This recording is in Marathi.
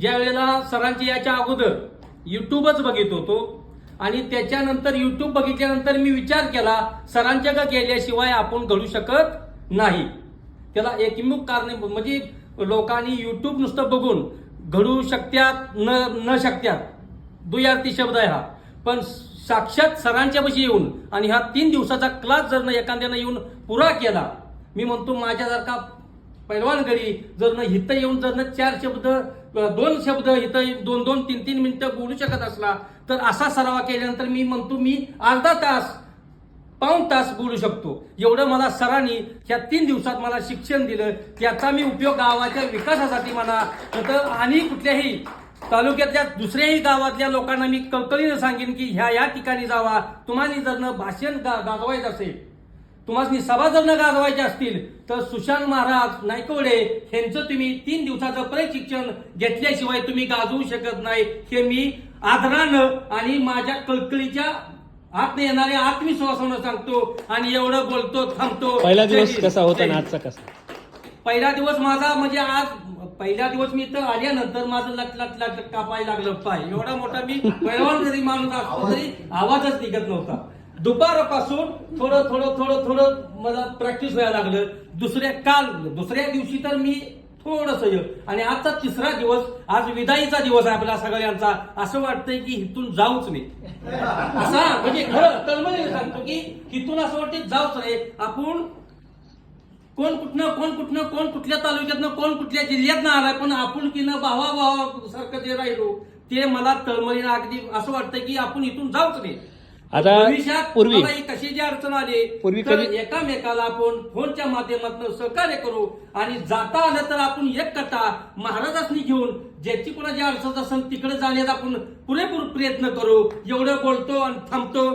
ज्या वेळेला सरांची याच्या अगोदर युट्यूबच बघित होतो आणि त्याच्यानंतर युट्यूब बघितल्यानंतर मी विचार केला सरांच्या का केल्याशिवाय आपण घडू शकत नाही? त्याला एकमुख कारण म्हणजे लोकांनी युट्यूब नुसतं बघून घडू शकत्यात न न शकत्यात. दुयार्थी शब्द आहे हा. पण साक्षात सरांच्यापाशी येऊन आणि हा तीन दिवसाचा क्लास जर न एखाद्यानं येऊन पुरा केला मी म्हणतो माझ्यासारखा पैलवानगडी जर न हिथं येऊन जर न चार शब्द दोन शब्द इथं दोन दोन तीन तीन मिनिटं बोलू शकत असला तर असा सराव केल्यानंतर मी म्हणतो मी अर्धा तास पाऊण तास बोलू शकतो. एवढं मला सरांनी ह्या तीन दिवसात मला शिक्षण दिलं त्याचा मी उपयोग गावाच्या विकासासाठी म्हणा नंतर आणि कुठल्याही तालुक्यातल्या दुसऱ्याही गावातल्या लोकांना मी कळकळीनं सांगेन की ह्या या ठिकाणी जावा तुम्हाला जर न भाषण गा- गाजवायचं असेल तुम्हाला सभा जर न गाजवायच्या असतील तर सुशांत महाराज नायकवडे यांचं तुम्ही तीन दिवसाचं प्रशिक्षण घेतल्याशिवाय तुम्ही गाजवू शकत नाही. हे मी आदरानं आणि माझ्या कळकळीच्या आत येणाऱ्या आत्मविश्वासानं सांगतो आणि एवढं बोलतो थांबतो. पहिला दिवस. कसा होता. आजचा कसा? पहिला दिवस माझा म्हणजे आज पहिला दिवस मी इथं आल्यानंतर माझं लट लट लट कापायला लागलं पाय. एवढा मोठा मी पैलवान जरी माणूस असतो तरी आवाजच निघत नव्हता. दुपारपासून थोडं थोडं थोडं थोडं मला प्रॅक्टिस व्हायला लागलं. दुसऱ्या काल दुसऱ्या दिवशी तर मी थोडस आणि आजचा तिसरा दिवस आज विदाईचा दिवस आहे आपला सगळ्यांचा. असं वाटतंय की हिथून जाऊच नाही असा म्हणजे खरं तळमळीने सांगतो की इथून असं वाटतं जाऊच नाही. आपण कोण कुठनं कोण कुठनं कोण कुठल्या तालुक्यातनं कोण कुठल्या जिल्ह्यातनं आलाय पण आपुलकीनं भावा भावा सारखं जे राहिलो ते मला तळमळीनं अगदी असं वाटतं की आपण इथून जाऊच नाही. आता भविष्यात पूर्वी- ही कशाची अडचण आली पूर्वी तर कधी- एकामेकाला आपण फोनच्या माध्यमातून सहकार्य करू आणि जाता आलं तर आपण एक कथा महाराजांनी घेऊन ज्याची कोणाची अडचण असेल तिकडे जाण्याचा आपण पुरेपूर प्रयत्न करू. एवढं बोलतो आणि थांबतो.